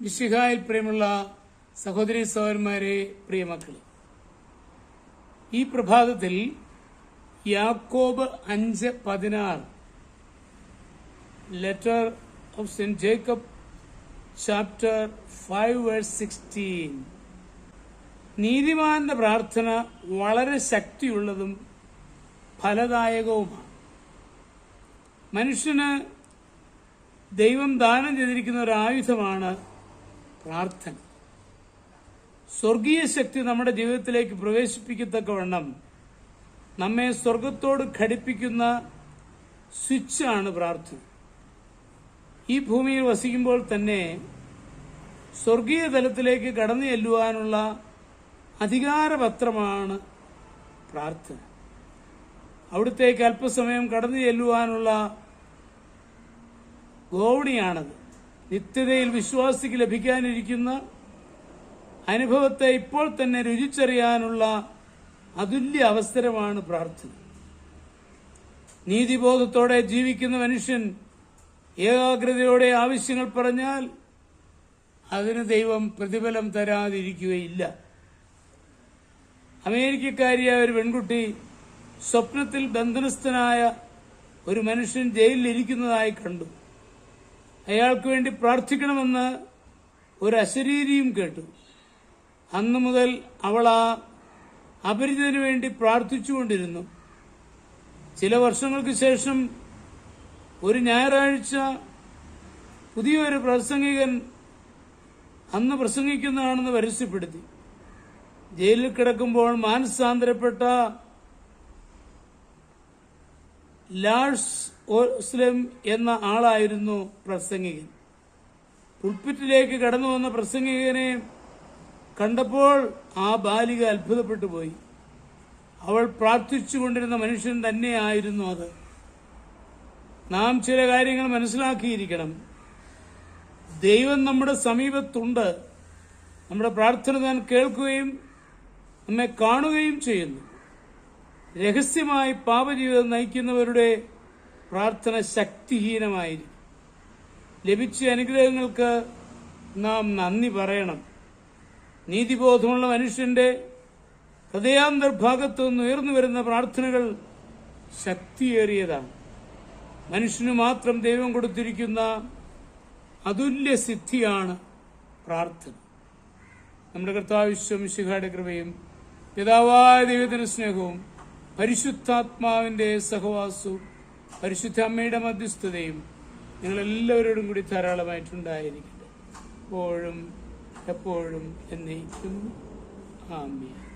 മിശിഹായിൽ പ്രിയമുള്ള സഹോദരി സഹോദരന്മാരെ പ്രിയമക്കളെ ഈ പ്രഭാതത്തിൽ യാക്കോബ് അഞ്ച് പതിനാറ് letter of saint Jacob chapter five verse sixteen നീതിമാന്റെ പ്രാർത്ഥന വളരെ ശക്തിയുള്ളതും ഫലദായകവുമാണ്. മനുഷ്യന് ദൈവം ദാനം ചെയ്തിരിക്കുന്ന ഒരു ആയുധമാണ് പ്രാർത്ഥന. സ്വർഗീയ ശക്തി നമ്മുടെ ജീവിതത്തിലേക്ക് പ്രവേശിപ്പിക്കത്തക്കവണ്ണം നമ്മെ സ്വർഗത്തോട് ഘടിപ്പിക്കുന്ന ആണ് പ്രാർത്ഥന. ഈ ഭൂമിയിൽ വസിക്കുമ്പോൾ തന്നെ സ്വർഗീയ തലത്തിലേക്ക് കടന്നു ചെല്ലുവാനുള്ള അധികാരപത്രമാണ് പ്രാർത്ഥന. അവിടുത്തേക്ക് അല്പസമയം കടന്നു ചെല്ലുവാനുള്ള ഗോവണിയാണത്. നിത്യതയിൽ വിശ്വാസിക്ക് ലഭിക്കാനിരിക്കുന്ന അനുഭവത്തെ ഇപ്പോൾ തന്നെ രുചിച്ചറിയാനുള്ള അതുല്യ അവസരമാണ് പ്രാർത്ഥന. നീതിബോധത്തോടെ ജീവിക്കുന്ന മനുഷ്യൻ ഏകാഗ്രതയോടെ ആവശ്യങ്ങൾ പറഞ്ഞാൽ അതിന് ദൈവം പ്രതിഫലം തരാതിരിക്കുകയില്ല. അമേരിക്കക്കാരിയായ ഒരു പെൺകുട്ടി സ്വപ്നത്തിൽ ബന്ധനസ്ഥനായ ഒരു മനുഷ്യൻ ജയിലിലിരിക്കുന്നതായി കണ്ടു. അയാൾക്ക് വേണ്ടി പ്രാർത്ഥിക്കണമെന്ന് ഒരു അശരീരിയും കേട്ടു. അന്നു മുതൽ അവൾ ആ അപരിചിതന് വേണ്ടി പ്രാർത്ഥിച്ചുകൊണ്ടിരുന്നു. ചില വർഷങ്ങൾക്ക് ശേഷം ഒരു ഞായറാഴ്ച പുതിയൊരു പ്രസംഗികൻ അന്ന് പ്രസംഗിക്കുന്നതാണെന്ന് പരസ്യപ്പെടുത്തി. ജയിലിൽ കിടക്കുമ്പോൾ മാനസാന്തരപ്പെട്ട ലാഴ്സ് ഓസ്ലം എന്ന ആളായിരുന്നു പ്രസംഗികൻ. പുൽപ്പിറ്റിലേക്ക് കടന്നു വന്ന പ്രസംഗികനെ കണ്ടപ്പോൾ ആ ബാലിക അത്ഭുതപ്പെട്ടു പോയി. അവൾ പ്രാർത്ഥിച്ചുകൊണ്ടിരുന്ന മനുഷ്യൻ തന്നെയായിരുന്നു അത്. നാം ചില കാര്യങ്ങൾ മനസ്സിലാക്കിയിരിക്കണം. ദൈവം നമ്മുടെ സമീപത്തുണ്ട്. നമ്മുടെ പ്രാർത്ഥന താൻ കേൾക്കുകയും നമ്മെ കാണുകയും ചെയ്യുന്നു. രഹസ്യമായി പാപജീവിതം നയിക്കുന്നവരുടെ പ്രാർത്ഥന ശക്തിഹീനമായിരിക്കും. ലഭിച്ച അനുഗ്രഹങ്ങൾക്ക് നാം നന്ദി പറയണം. നീതിബോധമുള്ള മനുഷ്യന്റെ ഹൃദയാന്തർഭാഗത്തു നിന്ന് ഉയർന്നു വരുന്ന പ്രാർത്ഥനകൾ ശക്തിയേറിയതാണ്. മനുഷ്യന് മാത്രം ദൈവം കൊടുത്തിരിക്കുന്ന അതുല്യ സിദ്ധിയാണ് പ്രാർത്ഥന. നമ്മുടെ കർത്താവിശ്വം ശിഖാടെ കൃപയും പിതാവായ ദൈവത്തിന്റെ സ്നേഹവും പരിശുദ്ധാത്മാവിന്റെ സഹവാസവും പരിശുദ്ധ അമ്മയുടെ മധ്യസ്ഥതയും നിങ്ങൾ എല്ലാവരോടും കൂടി ധാരാളമായിട്ടുണ്ടായിരിക്കട്ടെ. എപ്പോഴും എപ്പോഴും എന്നേക്കും. ആമീൻ.